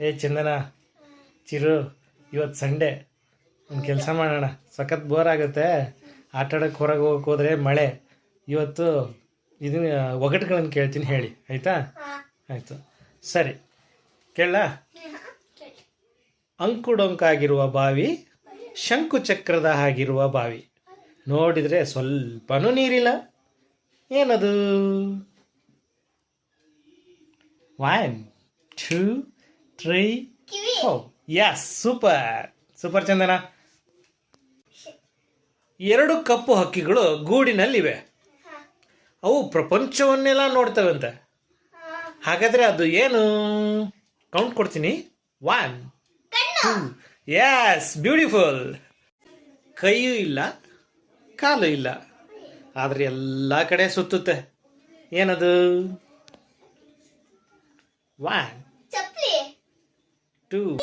ಏ ಚಂದನ ಚಿರು ಇವತ್ತು ಸಂಡೇ. ಒಂದು ಕೆಲಸ ಮಾಡೋಣ. ಸಖತ್ ಬೋರ್ ಆಗುತ್ತೆ. ಆಟ ಆಡೋಕ್ಕೆ ಹೊರಗೆ ಹೋಗಕ್ಕೆ ಹೋದರೆ ಮಳೆ. ಇವತ್ತು ಇದನ್ನ ಒಗಟುಗಳನ್ನು ಕೇಳ್ತೀನಿ ಹೇಳಿ. ಆಯಿತಾ? ಆಯಿತು. ಸರಿ. ಕೇಳ. ಅಂಕುಡೊಂಕಾಗಿರುವ ಬಾವಿ ಶಂಕುಚಕ್ರದ ಹಾಗಿರುವ ಬಾವಿ. ನೋಡಿದರೆ ಸ್ವಲ್ಪನೂ ನೀರಿಲ್ಲ. ಏನದು? One two four yes super super Chandana ಎರಡು ಕಪ್ಪು ಹಕ್ಕಿಗಳು ಗೂಡಿನಲ್ಲಿವೆ. ಅವು ಪ್ರಪಂಚವನ್ನೆಲ್ಲ ನೋಡ್ತವಂತೆ. ಹಾಗಾದ್ರೆ ಅದು ಏನು? ಕೌಂಟ್ ಕೊಡ್ತೀನಿ. ಒನ್ ಟೂ ಎಸ್ ಬ್ಯೂಟಿಫುಲ್ ಕೈಯೂ ಇಲ್ಲ ಕಾಲು ಇಲ್ಲ. ಆದರೆ ಎಲ್ಲ ಕಡೆ ಸುತ್ತುತ್ತೆ. ಏನದು? One ಚಪ್ಲಿ two